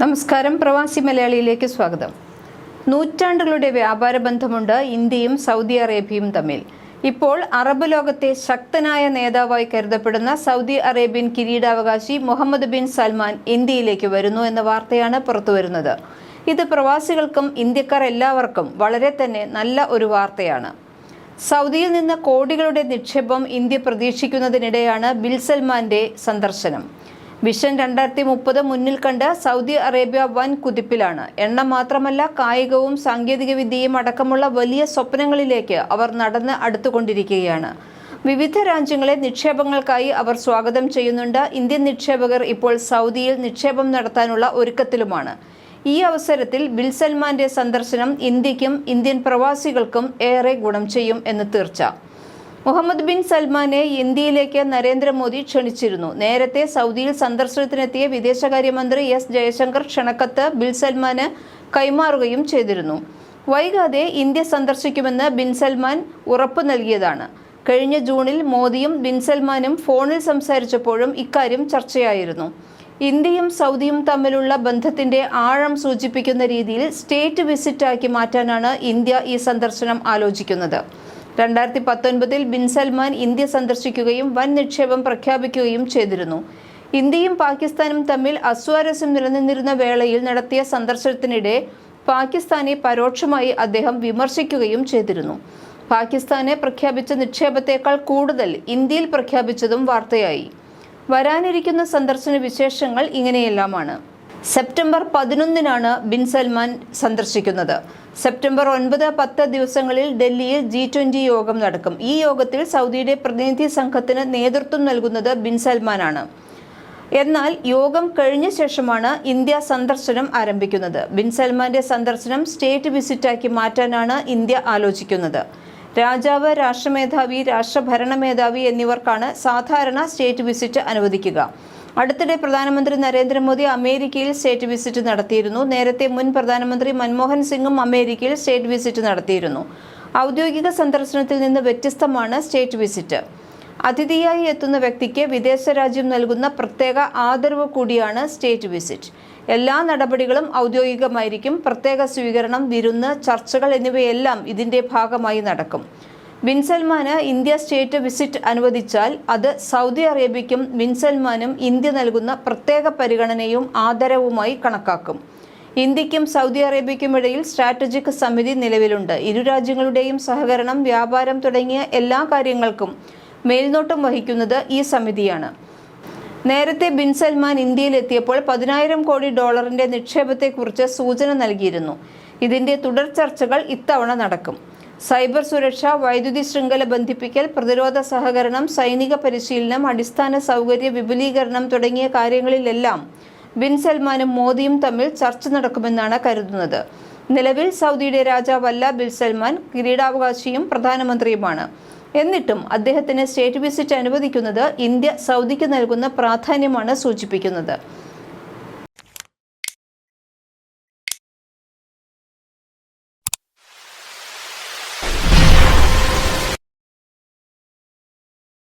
നമസ്കാരം. പ്രവാസി മലയാളിയിലേക്ക് സ്വാഗതം. നൂറ്റാണ്ടുകളുടെ വ്യാപാര ബന്ധമുണ്ട് ഇന്ത്യയും സൗദി അറേബ്യയും തമ്മിൽ. ഇപ്പോൾ അറബ് ലോകത്തെ ശക്തനായ നേതാവായി കരുതപ്പെടുന്ന സൗദി അറേബ്യൻ കിരീടാവകാശി മുഹമ്മദ് ബിൻ സൽമാൻ ഇന്ത്യയിലേക്ക് വരുന്നു എന്ന വാർത്തയാണ് പുറത്തുവരുന്നത് ഇത് പ്രവാസികൾക്കും ഇന്ത്യക്കാർ എല്ലാവർക്കും വളരെ തന്നെ നല്ല ഒരു വാർത്തയാണ്. സൗദിയിൽ നിന്ന് കോടികളുടെ നിക്ഷേപം ഇന്ത്യ പ്രതീക്ഷിക്കുന്നതിനിടെയാണ് ബിൽ സൽമാന്റെ സന്ദർശനം. വിഷൻ രണ്ടായിരത്തി മുപ്പത് മുന്നിൽ കണ്ട് സൗദി അറേബ്യ വൻ കുതിപ്പിലാണ്. എണ്ണ മാത്രമല്ല കായികവും സാങ്കേതികവിദ്യയും അടക്കമുള്ള വലിയ സ്വപ്നങ്ങളിലേക്ക് അവർ നടന്ന് അടുത്തുകൊണ്ടിരിക്കുകയാണ്. വിവിധ രാജ്യങ്ങളെ നിക്ഷേപങ്ങൾക്കായി അവർ സ്വാഗതം ചെയ്യുന്നുണ്ട്. ഇന്ത്യൻ നിക്ഷേപകർ ഇപ്പോൾ സൗദിയിൽ നിക്ഷേപം നടത്താനുള്ള ഒരുക്കത്തിലുമാണ്. ഈ അവസരത്തിൽ ബിൽ സൽമാന്റെ സന്ദർശനം ഇന്ത്യക്കും ഇന്ത്യൻ പ്രവാസികൾക്കും ഏറെ ഗുണം ചെയ്യും എന്ന് തീർച്ച. മുഹമ്മദ് ബിൻ സൽമാനെ ഇന്ത്യയിലേക്ക് നരേന്ദ്രമോദി ക്ഷണിച്ചിരുന്നു. നേരത്തെ സൗദിയിൽ സന്ദർശനത്തിനെത്തിയ വിദേശകാര്യമന്ത്രി എസ് ജയശങ്കർ ക്ഷണക്കത്ത് ബിൻ സൽമാന് കൈമാറുകയും ചെയ്തിരുന്നു. വൈകാതെ ഇന്ത്യ സന്ദർശിക്കുമെന്ന് ബിൻ സൽമാൻ ഉറപ്പു നൽകിയതാണ്. കഴിഞ്ഞ ജൂണിൽ മോദിയും ബിൻ സൽമാനും ഫോണിൽ സംസാരിച്ചപ്പോഴും ഇക്കാര്യം ചർച്ചയായിരുന്നു. ഇന്ത്യയും സൗദിയും തമ്മിലുള്ള ബന്ധത്തിന്റെ ആഴം സൂചിപ്പിക്കുന്ന രീതിയിൽ സ്റ്റേറ്റ് വിസിറ്റാക്കി മാറ്റാനാണ് ഇന്ത്യ ഈ സന്ദർശനം ആലോചിക്കുന്നത്. രണ്ടായിരത്തി പത്തൊൻപതിൽ ബിൻ സൽമാൻ ഇന്ത്യ സന്ദർശിക്കുകയും വൻ നിക്ഷേപം പ്രഖ്യാപിക്കുകയും ചെയ്തിരുന്നു. ഇന്ത്യയും പാകിസ്ഥാനും തമ്മിൽ അസ്വാരസ്യം നിലനിന്നിരുന്ന വേളയിൽ നടത്തിയ സന്ദർശനത്തിനിടെ പാകിസ്ഥാനെ പരോക്ഷമായി അദ്ദേഹം വിമർശിക്കുകയും ചെയ്തിരുന്നു. പാകിസ്ഥാനെ പ്രഖ്യാപിച്ച നിക്ഷേപത്തേക്കാൾ കൂടുതൽ ഇന്ത്യയിൽ പ്രഖ്യാപിച്ചതും വാർത്തയായി. വരാനിരിക്കുന്ന സന്ദർശന വിശേഷങ്ങൾ ഇങ്ങനെയെല്ലാമാണ്. സെപ്റ്റംബർ പതിനൊന്നിനാണ് ബിൻ സൽമാൻ സന്ദർശിക്കുന്നത്. സെപ്റ്റംബർ ഒൻപത് പത്ത് ദിവസങ്ങളിൽ ഡൽഹിയിൽ ജി ട്വന്റി യോഗം നടക്കും. ഈ യോഗത്തിൽ സൗദിയുടെ പ്രതിനിധി സംഘത്തിന് നേതൃത്വം നൽകുന്നത് ബിൻ സൽമാനാണ്. എന്നാൽ യോഗം കഴിഞ്ഞ ശേഷമാണ് ഇന്ത്യ സന്ദർശനം ആരംഭിക്കുന്നത്. ബിൻ സൽമാന്റെ സന്ദർശനം സ്റ്റേറ്റ് വിസിറ്റാക്കി മാറ്റാനാണ് ഇന്ത്യ ആലോചിക്കുന്നത്. രാജാവ് രാഷ്ട്രമേധാവി രാഷ്ട്രഭരണ മേധാവി എന്നിവർക്കാണ് സാധാരണ സ്റ്റേറ്റ് വിസിറ്റ് അനുവദിക്കുക. അടുത്തിടെ പ്രധാനമന്ത്രി നരേന്ദ്രമോദി അമേരിക്കയിൽ സ്റ്റേറ്റ് വിസിറ്റ് നടത്തിയിരുന്നു. നേരത്തെ മുൻ പ്രധാനമന്ത്രി മൻമോഹൻ സിംഗും അമേരിക്കയിൽ സ്റ്റേറ്റ് വിസിറ്റ് നടത്തിയിരുന്നു. ഔദ്യോഗിക സന്ദർശനത്തിൽ നിന്ന് വ്യത്യസ്തമാണ് സ്റ്റേറ്റ് വിസിറ്റ്. അതിഥിയായി എത്തുന്ന വ്യക്തിക്ക് വിദേശ രാജ്യം നൽകുന്ന പ്രത്യേക ആദരവ് കൂടിയാണ് സ്റ്റേറ്റ് വിസിറ്റ്. എല്ലാ നടപടികളും ഔദ്യോഗികമായിരിക്കും. പ്രത്യേക സ്വീകരണം വിരുന്ന് ചർച്ചകൾ എന്നിവയെല്ലാം ഇതിന്റെ ഭാഗമായി നടക്കും. ബിൻ സൽമാന് ഇന്ത്യ സ്റ്റേറ്റ് വിസിറ്റ് അനുവദിച്ചാൽ അത് സൗദി അറേബ്യയ്ക്കും ബിൻ സൽമാനും ഇന്ത്യ നൽകുന്ന പ്രത്യേക പരിഗണനയും ആദരവുമായി കണക്കാക്കും. ഇന്ത്യക്കും സൗദി അറേബ്യയ്ക്കും ഇടയിൽ സ്ട്രാറ്റജിക് സമിതി നിലവിലുണ്ട്. ഇരു രാജ്യങ്ങളുടെയും സഹകരണം വ്യാപാരം തുടങ്ങിയ എല്ലാ കാര്യങ്ങൾക്കും മേൽനോട്ടം വഹിക്കുന്നത് ഈ സമിതിയാണ്. നേരത്തെ ബിൻ സൽമാൻ ഇന്ത്യയിലെത്തിയപ്പോൾ പതിനായിരം കോടി ഡോളറിന്റെ നിക്ഷേപത്തെക്കുറിച്ച് സൂചന നൽകിയിരുന്നു. ഇതിന്റെ തുടർ ചർച്ചകൾ ഇത്തവണ നടക്കും. സൈബർ സുരക്ഷ വൈദ്യുതി ശൃംഖല ബന്ധിപ്പിക്കൽ പ്രതിരോധ സഹകരണം സൈനിക പരിശീലനം അടിസ്ഥാന സൗകര്യ വിപുലീകരണം തുടങ്ങിയ കാര്യങ്ങളിലെല്ലാം ബിൻ സൽമാനും മോദിയും തമ്മിൽ ചർച്ച നടക്കുമെന്നാണ് കരുതുന്നത്. നിലവിൽ സൗദിയുടെ രാജാവല്ല ബിൻ സൽമാൻ കിരീടാവകാശിയും പ്രധാനമന്ത്രിയുമാണ്. എന്നിട്ടും അദ്ദേഹത്തിന് സ്റ്റേറ്റ് വിസിറ്റ് അനുവദിക്കുന്നത് ഇന്ത്യ സൗദിക്ക് നൽകുന്ന പ്രാധാന്യമാണ് സൂചിപ്പിക്കുന്നത്.